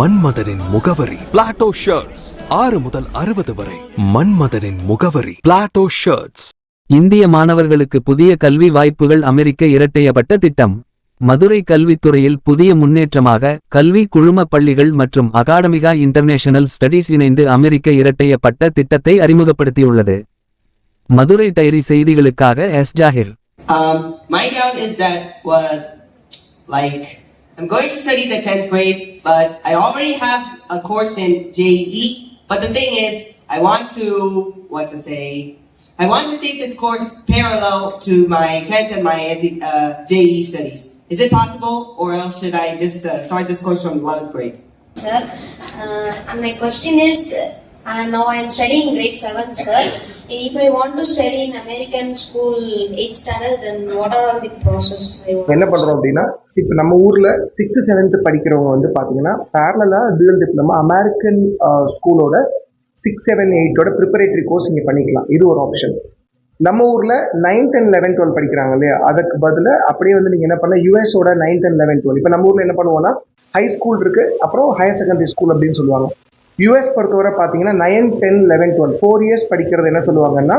மன்மதனின் முகவரி. Plato shirts ஆறு முதல் அறுபது வரை. மன்மதனின் முகவரி. பிளாட்டோ ஷர்ட்ஸ் இந்திய மாணவர்களுக்கு புதிய கல்வி வாய்ப்புகள் அமெரிக்க இரட்டையப்பட்ட திட்டம். மதுரை கல்வித்துறையில் புதிய முன்னேற்றமாக கல்வி குழும பள்ளிகள் மற்றும் அகாடமிகா இன்டர்நேஷனல் ஸ்டடீஸ் இணைந்து அமெரிக்க இரட்டையப்பட்ட திட்டத்தை அறிமுகப்படுத்தியுள்ளது. மதுரை டைரி செய்திகளுக்காக S. Zakir. Um, my doubt is that what, like, I'm going to study the 10th grade, but I already have a course in JEE. But the thing is, I want to, what to say, I want to take this course parallel to my 10th and my uh, JEE studies. Is it possible, or else should I just uh, start this course from 11th grade? sir. Uh, my question is, and now I am studying grade 7, sir. If I want to study in American school 8th standard, then what are all the process என்ன பண்றோம் அப்படின்னா இப்போ நம்ம ஊர்ல sixth seventh படிக்கிறவங்க வந்து பாத்தீங்கன்னா பேரலா டியூல் டிப்ளமா அமெரிக்கன் ஸ்கூலோட சிக்ஸ் செவன் எயிட்டோட ப்ரிப்பரேட்டரி கோர்ஸ் நீங்கள் பண்ணிக்கலாம். இது ஒரு ஆப்ஷன் நம்ம ஊரில் நைன்த் அண்ட் லெவன் டுவெல் படிக்கிறாங்க இல்லையா? அதுக்கு பதிலா அப்படியே வந்து நீங்கள் என்ன பண்ணலாம் யூஎஸோட நைன்த் அண்ட் லெவன் டுவெல் இப்போ நம்ம ஊரில் என்ன பண்ணுவோம்னா ஹை ஸ்கூல் இருக்கு அப்புறம் ஹையர் செகண்டரி ஸ்கூல் அப்படின்னு சொல்லுவாங்க. யூஎஸ் பொறுத்தவரை பார்த்தீங்கன்னா nine ten eleven twelve four years படிக்கிறது என்ன சொல்லுவாங்கன்னா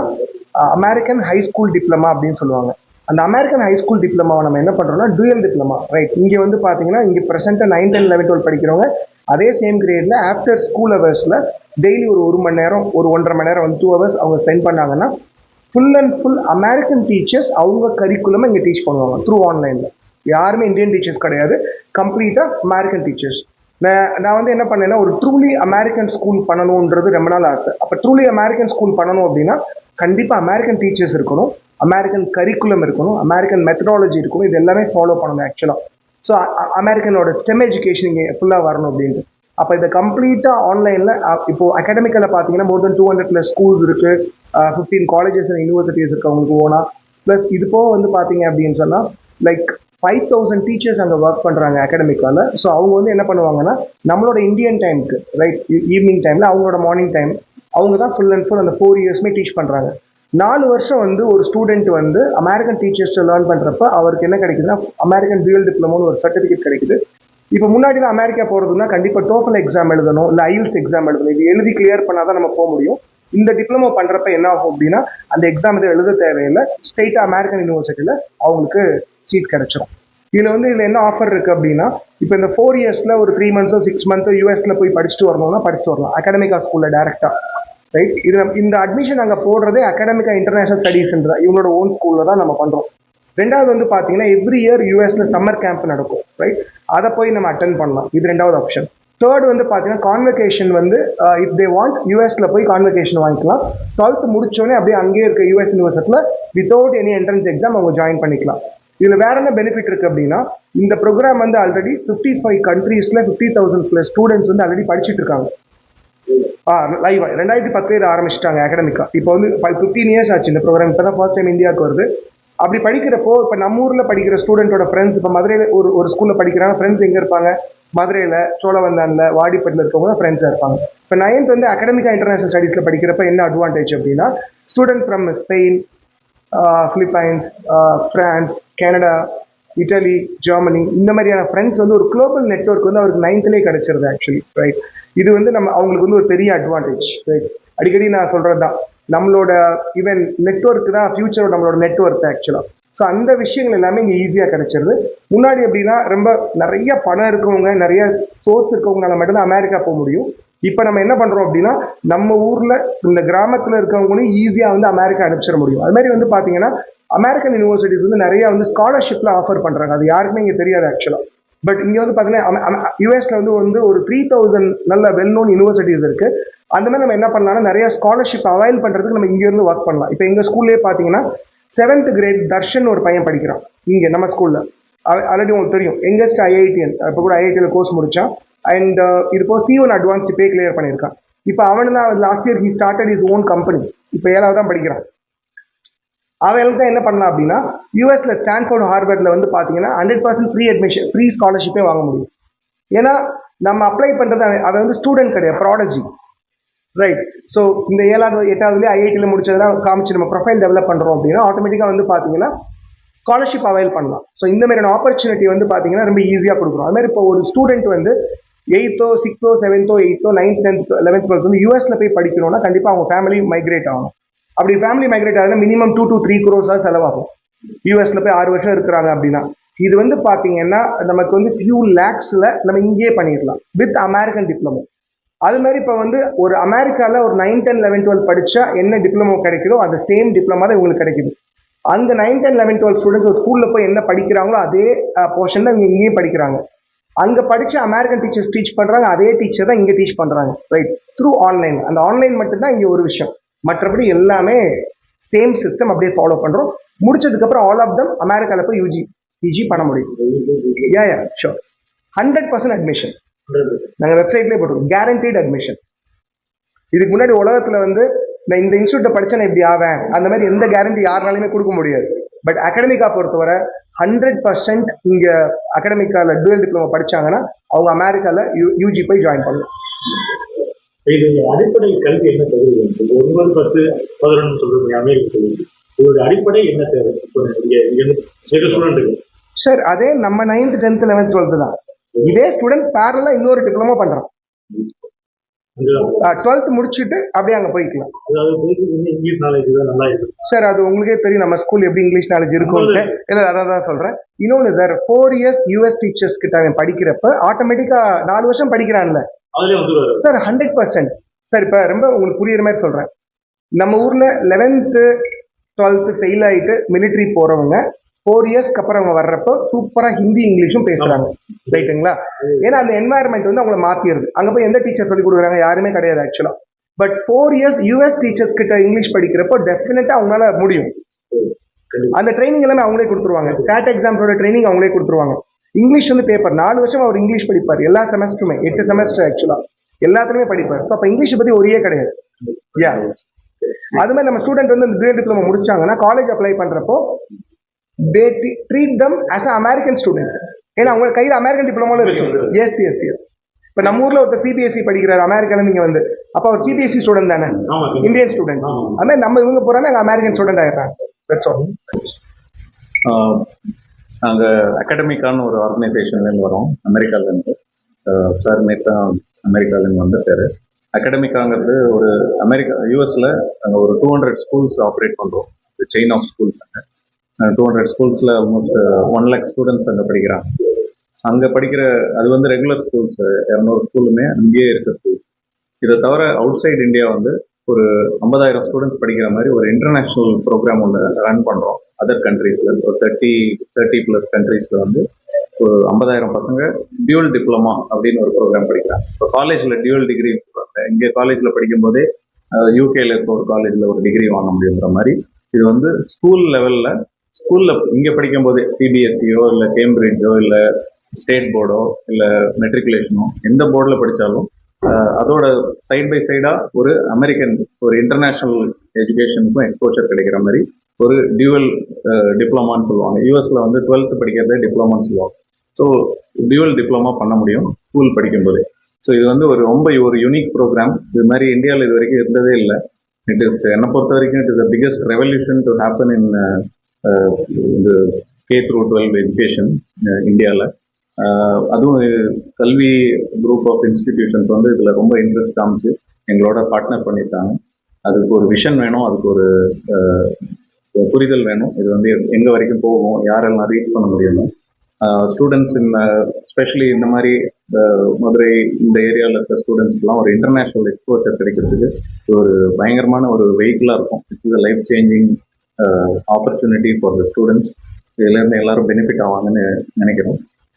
அமெரிக்கன் ஹை ஸ்கூல் டிப்ளமா அப்படின்னு சொல்லுவாங்க. அந்த அமெரிக்கன் ஹை ஸ்கூல் டிப்ளமாவை நம்ம என்ன பண்ணுறோம்னா டூயல் டிப்ளமா ரைட் இங்கே வந்து பார்த்தீங்கன்னா இங்கே ப்ரெசென்ட்டாக நைன் டென் லெவன் டுவெல் படிக்கிறவங்க அதே சேம் கிரேடில் ஆஃப்டர் ஸ்கூல் ஹவர்ஸில் டெய்லி ஒரு ஒரு மணி நேரம் ஒரு ஒன்றரை மணி நேரம் வந்து டூ ஹவர்ஸ் அவங்க ஸ்பெண்ட் பண்ணாங்கன்னா full and full American teachers அவங்க கரிக்குலமாக இங்கே டீச் பண்ணுவாங்க த்ரூ ஆன்லைனில் யாருமே இந்தியன் டீச்சர்ஸ் கிடையாது. கம்ப்ளீட்டாக அமெரிக்கன் டீச்சர்ஸ் நான் நான் வந்து என்ன பண்ணேன்னா ஒரு ட்ரூலி அமெரிக்கன் ஸ்கூல் பண்ணணுன்றது ரொம்ப நாள் ஆசை. அப்போ ட்ரூலி அமெரிக்கன் ஸ்கூல் பண்ணணும் அப்படின்னா கண்டிப்பாக அமெரிக்கன் டீச்சர்ஸ் இருக்கணும் அமெரிக்கன் கரிக்குலம் இருக்கணும் அமெரிக்கன் மெத்தடாலஜி இருக்கணும் இது எல்லாமே ஃபாலோ பண்ணணும் ஆக்சுவலாக ஸோ அமெரிக்கனோட ஸ்டெம் எஜுகேஷன் இங்கே ஃபுல்லாக வரணும் அப்படின்ட்டு. அப்போ இதை கம்ப்ளீட்டாக ஆன்லைனில் இப்போது அகாடமிக்கில் பார்த்தீங்கன்னா more than two hundred plus schools இருக்குது ஃபிஃப்டீன் காலேஜஸ் அண்ட் யூனிவர்சிட்டிஸ் இருக்கு அவங்களுக்கு ஓனா. ப்ளஸ் இது போக வந்து பார்த்தீங்க அப்படின்னு சொன்னால் லைக் ஃபைவ் தௌசண்ட் டீச்சர்ஸ் அங்கே ஒர்க் பண்ணுறாங்க அகாடமிக்கால ஸோ அவங்க வந்து என்ன பண்ணுவாங்கன்னா நம்மளோட இந்தியன் டைமுக்கு ரைட் ஈவினிங் டைமில் அவங்களோட மார்னிங் டைம் அவங்க தான் ஃபுல் அண்ட் ஃபுல் அந்த ஃபோர் இயர்ஸ்மே டீச் பண்ணுறாங்க நாலு வருஷம் வந்து ஒரு ஸ்டூடெண்ட் வந்து அமெரிக்கன் டீச்சர்ஸை லேர்ன் பண்ணுறப்ப அவருக்கு என்ன கிடைக்குதுன்னா அமெரிக்கன் டியூல் டிப்ளமோன்னு ஒரு சர்டிஃபிகேட் கிடைக்குது. இப்போ முன்னாடி தான் அமெரிக்கா போகிறதுனா கண்டிப்பாக டோஃபல் எக்ஸாம் எழுதணும் இல்லை ஐஎல்ஸ் எக்ஸாம் எழுதணும். இது எழுதி கிளியர் பண்ணால் தான் நம்ம போக முடியும். இந்த டிப்ளமோ பண்ணுறப்ப என்ன ஆகும் அப்படின்னா அந்த எக்ஸாம் இதை எழுத தேவையில்லை. ஸ்ட்ரெயிட்டாக அமெரிக்கன் யூனிவர்சிட்டியில் அவங்களுக்கு சீட் கிடைச்சிடும் இதில் வந்து இதில் என்ன ஆஃபர் இருக்குது அப்படின்னா இப்போ இந்த ஃபோர் இயர்ஸில் ஒரு த்ரீ மந்த்ஸோ சிக்ஸ் மந்த்தோ யூஎஸில் போய் படிச்சுட்டு வரணும்னா படிச்சுட்டு வரலாம். அகாடமிக்கா ஸ்கூலில் டேரெக்டாக ரைட் இது இந்த அட்மிஷன் அங்கே போடுறதே அகாடமிக்கா இன்டர்நேஷனல் ஸ்டடீஸ்ன்ற இவங்களோட ஓன் ஸ்கூலில் தான் நம்ம பண்ணுறோம் ரெண்டாவது வந்து பார்த்தீங்கன்னா எவ்ரி இயர் யூஎஸ்ல சம்மர் கேம்ப் நடக்கும். ரைட் அதை போய் நம்ம அட்டன் பண்ணலாம். இது ரெண்டாவது ஆப்ஷன் தேர்ட் வந்து பார்த்தீங்கன்னா கான்வெகேஷன் வந்து இஃப் தே வாண்ட் யூஎஸ்ல போய் கான்வெகேஷன் வாங்கிக்கலாம். டுவெல்த் முடிச்சோடனே அப்படியே அங்கேயே இருக்க யூஎஸ் யூனிவர்சிட்டியில் வித்தவுட் எனி என்ட்ரன்ஸ் எக்ஸாம் அவங்க ஜாயின் பண்ணிக்கலாம். இதில் வேற என்ன பெனிஃபிட் இருக்குது அப்படின்னா இந்த ப்ரோக்ராம் வந்து ஆல்ரெடி ஃபிஃப்டி ஃபைவ் கண்ட்ரீஸில் ஃபிஃப்டி தௌசண்ட் ப்ளஸ் ஸ்டூடெண்ட்ஸ் வந்து ஆல்ரெடி படிச்சுட்டு இருக்காங்க. ஆ லைவ் ரெண்டாயிரத்தி பத்து இதை ஆரம்பிச்சிட்டாங்க அகடமிக்கா இப்போ வந்து ஃபிஃப்டீன் இயர்ஸ் ஆச்சு இந்த ப்ரோக்ராம் இப்போ தான் ஃபர்ஸ்ட் டைம் இந்தியாவுக்கு வருது. அப்படி படிக்கிறப்போ இப்போ நம்ம ஊரில் படிக்கிற ஸ்டூடெண்ட்டோட ஃப்ரெண்ட்ஸ் இப்போ மதுரையில் ஒரு ஒரு ஸ்கூலில் படிக்கிறாங்க ஃப்ரெண்ட்ஸ் எங்கே இருப்பாங்க? மதுரையில் சோழவந்தானில் வாடிப்பட்டில் இருக்கவங்க தான் ஃப்ரெண்ட்ஸாக இருப்பாங்க. இப்போ நைன்த் வந்து அகடமிக்கா இன்டர்நேஷனல் ஸ்டடீஸில் படிக்கிறப்ப என்ன அட்வான்டேஜ் அப்படின்னா student from Spain Philippines France Canada Italy Germany இந்த மாதிரியான ஃப்ரெண்ட்ஸ் வந்து ஒரு குளோபல் நெட்வொர்க் வந்து அவருக்கு நைன்த்லேயே கிடைச்சிருது ஆக்சுவலி ரைட் இது வந்து நம்ம அவங்களுக்கு வந்து ஒரு பெரிய அட்வான்டேஜ் ரைட் அடிக்கடி நான் சொல்கிறது தான் நம்மளோட ஈவன் நெட்ஒர்க் தான் ஃபியூச்சரோட நம்மளோட நெட்ஒர்க் ஆக்சுவலாக ஸோ அந்த விஷயங்கள் எல்லாமே இங்கே ஈஸியாக கிடைச்சிருது. முன்னாடி எப்படின்னா ரொம்ப நிறைய பணம் இருக்கவங்க நிறைய சோர்ஸ் இருக்கவங்களால மட்டும்தான் அமெரிக்கா போக முடியும். இப்போ நம்ம என்ன பண்ணுறோம் அப்படின்னா நம்ம ஊரில் இந்த கிராமத்தில் இருக்கவங்களையும் ஈஸியாக வந்து அமெரிக்கா அனுப்பிச்சிட முடியும். அது மாதிரி வந்து பார்த்தீங்கன்னா அமெரிக்கன் யூனிவர்சிட்டிஸ் வந்து நிறைய வந்து ஸ்காலர்ஷிப்பில் ஆஃபர் பண்ணுறாங்க அது யாருக்குமே இங்கே தெரியாது ஆக்சுவலாக பட் இங்கே வந்து பார்த்தீங்கன்னா யூஎஸ்ல வந்து வந்து ஒரு த்ரீ தௌசண்ட் நல்ல வெல் நோன் யூனிவர்சிட்டிஸ் இருக்கு. அந்த மாதிரி நம்ம என்ன பண்ணலாம்னா நிறைய ஸ்காலர்ஷிப் அவைல் பண்ணுறதுக்கு நம்ம இங்கேருந்து ஒர்க் பண்ணலாம். இப்போ எங்கள் ஸ்கூல்லேயே பார்த்தீங்கன்னா செவன்த் கிரேட் தர்ஷன் ஒரு பையன் படிக்கிறான். இங்கே நம்ம ஸ்கூலில் ஆல்ரெடி உங்களுக்கு தெரியும். எங்கஸ்ட் ஐஐடிஎன் uh, இப்போ கூட ஐஐடியில் கோர்ஸ் முடித்தான் அண்ட் இது போக C one advance pay clear பண்ணியிருக்கான். இப்போ அவன் தான் last year he started is own company இப்போ ஏழாவது தான் படிக்கிறான். அவங்களுக்கு தான் என்ன பண்ணலாம் அப்படின்னா யூஎஸில் ஸ்டான்ஃபோர்ட் ஹார்வர்டில் வந்து பார்த்தீங்கன்னா hundred percent free admission free ஸ்காலர்ஷிப்பே வாங்க முடியும். ஏன்னா நம்ம அப்ளை பண்ணுறது அவன் வந்து ஸ்டூடெண்ட் கிடையாது ப்ராடஜி ரைட் ஸோ இந்த ஏழாவது எட்டாவதுலேயே ஐஐடியில் முடிச்சதெல்லாம் காமிச்சு நம்ம ப்ரொஃபைல் டெவலப் பண்ணுறோம் அப்படின்னா ஆட்டோமேட்டிக்காக வந்து பார்த்தீங்கன்னா ஸ்காலர்ஷிப் அவைல் பண்ணலாம். ஸோ இந்த மாதிரியான ஆப்பர்ச்சுனிட்டி வந்து பார்த்தீங்கன்னா ரொம்ப ஈஸியாக கொடுக்குறோம் அதுமாதிரி இப்போ ஒரு ஸ்டூடெண்ட் வந்து எயித்தோ சிக்ஸ்த்தோ செவன்த்தோ எயித்தோ நைன்த் டென்த் லெவன்த் டுவெல்த் வந்து யூஎஸில் போய் படிக்கணும்னா கண்டிப்பாக அவங்க ஃபேமிலி மைக்ரேட் ஆகணும். அப்படி ஃபேமிலி மைக்ரேட் ஆகுதுன்னா மினிமம் டூ டு த்ரீ க்ரோஸாக செலவாகும். யூஎஸில் போய் ஆறு வருஷம் இருக்கிறாங்க அப்படின்னா. இது வந்து பார்த்தீங்கன்னா நமக்கு வந்து ஃபியூ லேக்ஸில் நம்ம இங்கேயே பண்ணிடலாம் வித் அமெரிக்கன் டிப்ளமோ அது மாதிரி இப்போ வந்து ஒரு அமெரிக்காவில் ஒரு நைன் டென் லெவன் டுவெல் படித்தா என்ன டிப்ளமோ கிடைக்குதோ அந்த சேம் டிப்ளமா தான் இவங்களுக்கு கிடைக்குது. அந்த nine ten eleven twelve students ஒரு ஸ்கூலில் போய் என்ன படிக்கிறாங்களோ அதே போர்ஷன் தான் இவங்க இங்கேயும் படிக்கிறாங்க. அங்கே படித்து அமெரிக்கன் டீச்சர்ஸ் டீச் பண்ணுறாங்க அதே டீச்சர் தான் இங்கே டீச் பண்ணுறாங்க ரைட் த்ரூ ஆன்லைன் அந்த ஆன்லைன் மட்டும்தான் இங்கே ஒரு விஷயம். மற்றபடி எல்லாமே சேம் சிஸ்டம் அப்படியே ஃபாலோ பண்ணுறோம் முடிச்சதுக்கப்புறம் ஆல் ஆஃப் தம் அமெரிக்காவில் போய் யூஜி பிஜி பண்ண முடியும். Yeah yeah sure hundred percent admission நாங்கள் வெப்சைட்லேயே போட்டுருக்கோம். கேரண்டீட் அட்மிஷன் இதுக்கு முன்னாடி உலகத்தில் வந்து நான் இந்த இன்ஸ்டியூட்டை படித்தேன் நான் இப்படி ஆவேன். அந்த மாதிரி எந்த கேரண்டி யாருனாலுமே கொடுக்க முடியாது. பட் அகாடமிக்கா பொறுத்தவரை ஹண்ட்ரட் பர்சன்ட் இங்கே அகாடமிக்காவில் டுவெல் டிப்ளமோ படிச்சாங்கன்னா அவங்க அமெரிக்காவில் யூ யூஜி போய் ஜாயின் பண்ணலாம். இது அடிப்படை கல்வி என்ன இப்போ ஒன்பது பத்து பதினொன்று சொல்றீங்க அமெரிக்க கல்வி இதோட அடிப்படை என்ன தேவை? சில ஸ்டூடெண்ட்டுக்கு சார் அதே நம்ம நைன்த் டென்த் லெவன்த் டுவெல்த் தான். இதே ஸ்டூடெண்ட் பேரலாக இன்னொரு டிப்ளமோ பண்ணுறான் அங்க டுவெல்த் முடிச்சுட்டு அப்படியே அங்கே போய்க்கலாம். சார் அது உங்களுக்கே தெரியும். நம்ம ஸ்கூல் எப்படி இங்கிலீஷ் நாலேஜ் இருக்கும்ட்டு. இல்லை அதான் தான் சொல்கிறேன் இன்னொன்று sir four years US teachers கிட்ட அவன் படிக்கிறப்ப ஆட்டோமேட்டிக்காக நாலு வருஷம் படிக்கிறான்ல. சார் ஹண்ட்ரட் பர்சன்ட் சார் இப்போ ரொம்ப உங்களுக்கு புரியுற மாதிரி சொல்கிறேன் நம்ம ஊரில் லெவன்த்து டுவெல்த்து ஃபெயில் ஆகிட்டு மிலிட்ரி போகிறவங்க ஃபோர் இயர்ஸ்க்கு அப்புறம் அவங்க வர்றப்போ சூப்பராக ஹிந்தி இங்கிலீஷும் பேசுகிறாங்க ரைட்டுங்களா ஏன்னா அந்த என்வாயர்மெண்ட் வந்து அவங்கள மாற்றிடுது அங்கே போய் எந்த டீச்சர் சொல்லி கொடுக்குறாங்க? யாருமே கிடையாது ஆக்சுவலாக but four years US teachers கிட்ட இங்கிலீஷ் படிக்கிறப்போ டெஃபினட்டாக அவங்களால முடியும். அந்த ட்ரைனிங் எல்லாமே அவங்களே கொடுத்துருவாங்க. சாட் எக்ஸாம்ஸோட ட்ரைனிங் அவங்களே கொடுத்துருவாங்க. இங்கிலீஷ் வந்து பேப்பர் நாலு வருஷம் அவர் இங்கிலீஷ் படிப்பார். எல்லா செமஸ்டருமே எட்டு செமஸ்டர் ஆக்சுவலாக எல்லாத்துலயுமே படிப்பார். ஸோ அப்போ இங்கிலீஷை பற்றி ஒரே கிடையாது. யா அது மாதிரி நம்ம ஸ்டூடெண்ட் வந்து கிரேட் டிப்ளமோ முடிச்சாங்கன்னா காலேஜ் அப்ளை பண்றப்போ they treat them as a American student ஏன்னா அவங்க கையில் அமெரிக்கன் டிப்ளமோல இருக்கு. எஸ் எஸ் எஸ் இப்போ நம்ம ஊர்ல ஒருத்தர் சிபிஎஸ்சி படிக்கிறார். அமெரிக்கால நீங்க வந்து. அப்போ அவர் சிபிஎஸ்சி ஸ்டூடெண்ட் தானே? ஆமா இந்தியன் ஸ்டூடெண்ட். அது மாதிரி நம்ம இவங்க போறாங்க அங்க அமெரிக்கன் ஸ்டூடெண்ட் ஆல் நாங்கள் அகாடமிக்கான ஒரு ஆர்கனைசேஷன்லேருந்து வரோம். அமெரிக்காலேருந்து சார் நேற்று தான் அமெரிக்காலேருந்து பேர். அகாடமிக்காங்கிறது ஒரு அமெரிக்கா யூஎஸில் நாங்கள் ஒரு டூ ஹண்ட்ரட் ஸ்கூல்ஸ் ஆப்ரேட் பண்ணுறோம் செயின் ஆஃப் ஸ்கூல்ஸ் அங்கே. டூ ஹண்ட்ரட் ஸ்கூல்ஸில் ஆல்மோஸ்ட் ஒன் லேக் ஸ்டூடெண்ட்ஸ் அங்கே படிக்கிறாங்க. அங்கே படிக்கிற அது வந்து ரெகுலர் ஸ்கூல்ஸ் இரநூறு ஸ்கூலுமே அங்கேயே இருக்க ஸ்கூல்ஸ் இதை தவிர அவுட் சைடு இந்தியா வந்து ஒரு ஐம்பதாயிரம் ஸ்டூடெண்ட்ஸ் படிக்கிற மாதிரி ஒரு இன்டர்நேஷ்னல் ப்ரோக்ராம் ஒன்று ரன் பண்ணுறோம் அதர் கண்ட்ரீஸில் ஒரு தேர்ட்டி தேர்ட்டி ப்ளஸ் கண்ட்ரீஸில் வந்து ஒரு ஐம்பதாயிரம் பசங்க டியூல் டிப்ளமா அப்படின்னு ஒரு ப்ரோக்ராம் படிக்கிறாங்க. இப்போ காலேஜில் டியூல் டிகிரி இங்கே காலேஜில் படிக்கும்போதே யூகேல இருக்க ஒரு காலேஜில் ஒரு டிகிரி வாங்க முடியுங்கிற மாதிரி இது வந்து ஸ்கூல் லெவலில் ஸ்கூலில் இங்கே படிக்கும்போதே சிபிஎஸ்சியோ இல்லை கேம்பிரிட்ஜோ இல்லை ஸ்டேட் போர்டோ இல்லை மெட்ரிகுலேஷனோ எந்த போர்டில் படித்தாலும் அதோட சைட் பை சைடாக ஒரு அமெரிக்கன் ஒரு இன்டர்நேஷ்னல் எஜுகேஷனுக்கும் எக்ஸ்போஷர் கிடைக்கிற மாதிரி ஒரு டியூவல் டிப்ளமான்னு சொல்லுவாங்க. யூஎஸில் வந்து டுவெல்த்து படிக்கிறதே டிப்ளமான்னு சொல்லுவாங்க. ஸோ டியூவல் டிப்ளமா பண்ண முடியும் ஸ்கூல் படிக்கும்போதே. ஸோ இது வந்து ஒரு ரொம்ப ஒரு யூனிக் ப்ரோக்ராம் இது மாதிரி இந்தியாவில் இது வரைக்கும் இருந்ததே இல்லை. இட் இஸ் என்னை பொறுத்த வரைக்கும் it is the biggest revolution to happen in இந்த கே த்ரூ டுவெல் எஜுகேஷன் இந்தியாவில் அதுவும் கல்வி குரூப் ஆஃப் இன்ஸ்டிடியூஷன்ஸ் வந்து இதில் ரொம்ப இன்ட்ரெஸ்ட் காமிச்சு எங்களோட பார்ட்னர் பண்ணியிருக்காங்க அதுக்கு ஒரு விஷன் வேணும் அதுக்கு ஒரு புரிதல் வேணும். இது வந்து எங்கே வரைக்கும் போகும் யாரெல்லாம் ரீச் பண்ண முடியும். ஸ்டூடெண்ட்ஸ் இந்த ஸ்பெஷலி இந்த மாதிரி மதுரை இந்த ஏரியாவில் இருக்க ஸ்டூடெண்ட்ஸ்க்குலாம் ஒரு இன்டர்நேஷ்னல் எக்ஸ்போர்ட்டர் கிடைக்கிறதுக்கு ஒரு பயங்கரமான ஒரு வெஹிக்கிளாக இருக்கும். It's is life changing opportunity for the students இதுலேருந்து எல்லாரும் பெனிஃபிட் ஆவாங்கன்னு நினைக்கிறோம்.